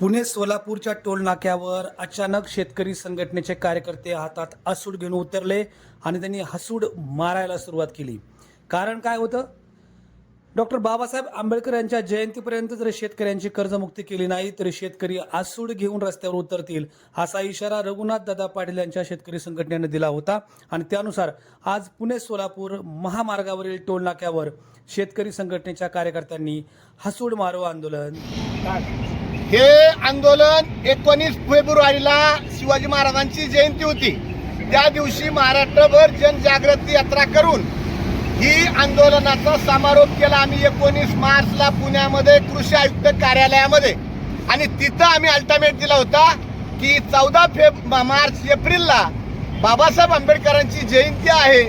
पुणे सोलापूरच्या टोल नाक्यावर अचानक शेतकरी संघटनेचे कार्यकर्ते हातात आसूड घेऊन उतरले आणि त्यांनी हसूड मारायला सुरुवात केली. कारण काय होतं? डॉक्टर बाबासाहेब आंबेडकर यांच्या जयंतीपर्यंत जर शेतकऱ्यांची कर्जमुक्ती केली नाही तर शेतकरी आसूड घेऊन रस्त्यावर उतरतील असा इशारा रघुनाथ दादा पाटील यांच्या शेतकरी संघटनेने दिला होता. आणि त्यानुसार आज पुणे सोलापूर महामार्गावरील टोल नाक्यावर शेतकरी संघटनेच्या कार्यकर्त्यांनी हसूड मारो आंदोलन. हे आंदोलन एकोणीस फेब्रुवारीला शिवाजी महाराजांची जयंती होती. त्या दिवशी महाराष्ट्रभर जनजागृती यात्रा करून ही आंदोलनाचा समारोप केला आम्ही एकोणीस मार्चला पुण्यामध्ये कृषी आयुक्त कार्यालयामध्ये. आणि तिथं आम्ही अल्टिमेट दिला होता की चौदा फेब मार्च एप्रिलला बाबासाहेब आंबेडकरांची जयंती आहे.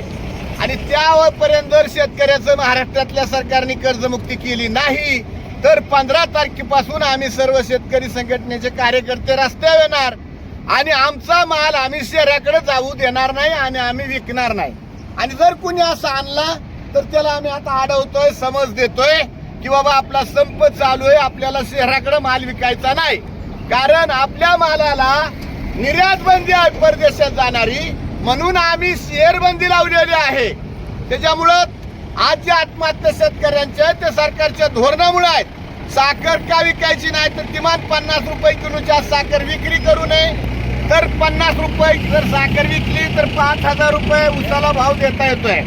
आणि त्यापर्यंत जर शेतकऱ्याचं महाराष्ट्रातल्या सरकारने कर्जमुक्ती केली नाही तर पंधरा तारखेपासून आम्ही सर्व शेतकरी संघटनेचे कार्यकर्ते रस्त्यावर येणार. आणि आमचा माल आम्ही शहराकडे जाऊ देणार नाही आणि आम्ही विकणार नाही. आणि जर कुणी असं आणला तर त्याला आम्ही आता अडवतोय समज देतोय की बाबा आपला संप चालू आहे आपल्याला शहराकडे माल विकायचा नाही. कारण आपल्या मालाला निर्यात बंदी आहे परदेशात जाणारी म्हणून आम्ही शेअर बंदी लावलेली आहे. त्याच्यामुळं आज जे आत्महत्या शेतकऱ्यांच्या आहेत ते सरकारच्या धोरणामुळे आहेत. साखर का विकायची नाही तर किमान पन्नास रुपये किलोच्या साखर विक्री करू नये. तर पन्नास रुपये जर साखर विकली तर पाच हजार रुपये उसाला भाव देता येतोय.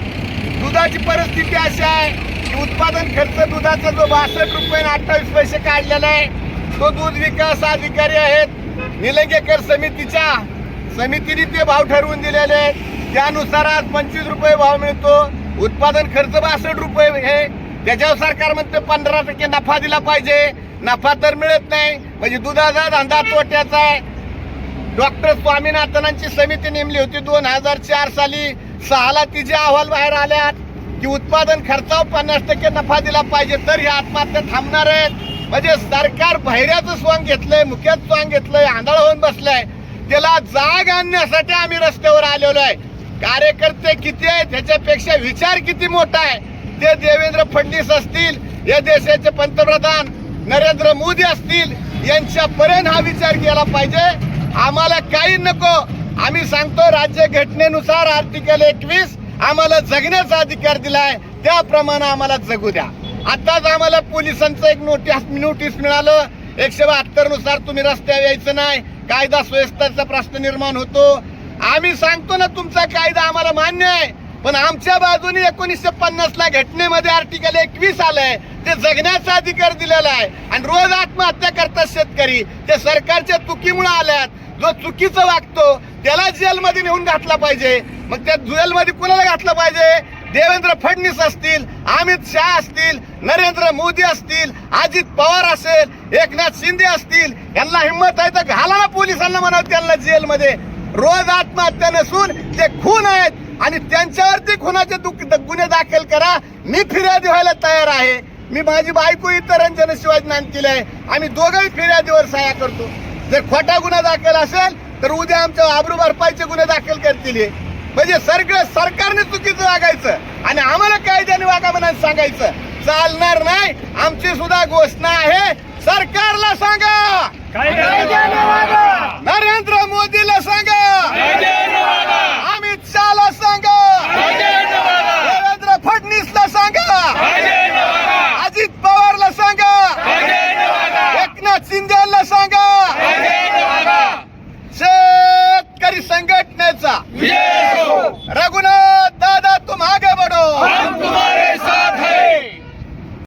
दुधाची परिस्थिती अशी आहे की उत्पादन खर्च दुधाचा जो बासष्ट रुपये अठ्ठावीस पैसे काढलेला आहे तो दूध विकास अधिकारी आहेत. निलंगेकर समितीच्या समितीने ते भाव ठरवून दिलेले आहेत. त्यानुसार आज पंचवीस रुपये भाव मिळतो. उत्पादन खर्च बासष्ट रुपये हे. त्याच्यावर सरकार म्हणते पंधरा टक्के नफा दिला पाहिजे. नफा तर मिळत नाही. म्हणजे दुधाचा धंदा तोट्याचा आहे. डॉक्टर स्वामीनाथनांची समिती नेमली होती दोन हजार चार साली. सहाला तिचे अहवाल बाहेर आल्यात की उत्पादन खर्चावर पन्नास टक्के नफा दिला पाहिजे. तर ही आत्महत्या थांबणार आहेत. म्हणजे सरकार बहिऱ्याचं स्वांग घेतलंय मुख्यात स्वांग घेतलंय आंधळ होऊन बसलंय. त्याला जाग आणण्यासाठी आम्ही रस्त्यावर आलेलो आहे. कार्यकर्ते किती आहेत ह्याच्यापेक्षा विचार किती मोठा आहे? ते देवेंद्र फडणवीस असतील या देशाचे पंतप्रधान नरेंद्र मोदी असतील यांच्यापर्यंत हा विचार केला पाहिजे. आम्हाला काही नको. आम्ही सांगतो राज्य घटनेनुसार आर्टिकल एकवीस आम्हाला जगण्याचा अधिकार दिलाय. त्याप्रमाणे आम्हाला जगू द्या. आताच आम्हाला पोलिसांचं एक नोटीस नोटीस मिळालं. एकशे बहात्तरनुसार तुम्ही रस्त्यावर यायचं नाही. कायदा सुव्यवस्थेचा प्रश्न निर्माण होतो. आम्ही सांगतो ना तुमचा कायदा आम्हाला मान्य आहे. पण आमच्या बाजूने एकोणीसशे पन्नास ला घटनेमध्ये आर्टिकल एकवीस आलंय. ते जगण्याचा अधिकार दिलेला आहे. आणि रोज आत्महत्या करतात शेतकरी. ते सरकारच्या चुकीमुळे आल्यात. जो चुकीचं वागतो त्याला जेलमध्ये नेऊन घातला पाहिजे. मग त्या जेलमध्ये कुणाला घातलं पाहिजे? देवेंद्र फडणवीस असतील अमित शहा असतील नरेंद्र मोदी असतील अजित पवार असेल एकनाथ शिंदे असतील यांना हिंमत आहे तर घाला ना पोलिसांना म्हणावं त्यांना जेलमध्ये. रोज आत्महत्या नसून ते खून आहेत. आणि त्यांच्यावरती खुनाचे गुन्हे दाखल करा. मी फिर्यादी व्हायला तयार आहे. मी माझी बायको इतर रंजन शिवाजी नांदतील आहे. आम्ही दोघंही फिर्यादीवर सह्या करतो. जर खोटा गुन्हा दाखल असेल तर उद्या आमच्या आबरू भरपाईचे गुन्हे दाखल करतील. म्हणजे सगळं सरकारने चुकीचं वागायचं आणि आम्हाला कायद्याने वागा म्हणून सांगायचं. चालणार नाही. आमची सुद्धा घोषणा आहे. सरकारला सांगा.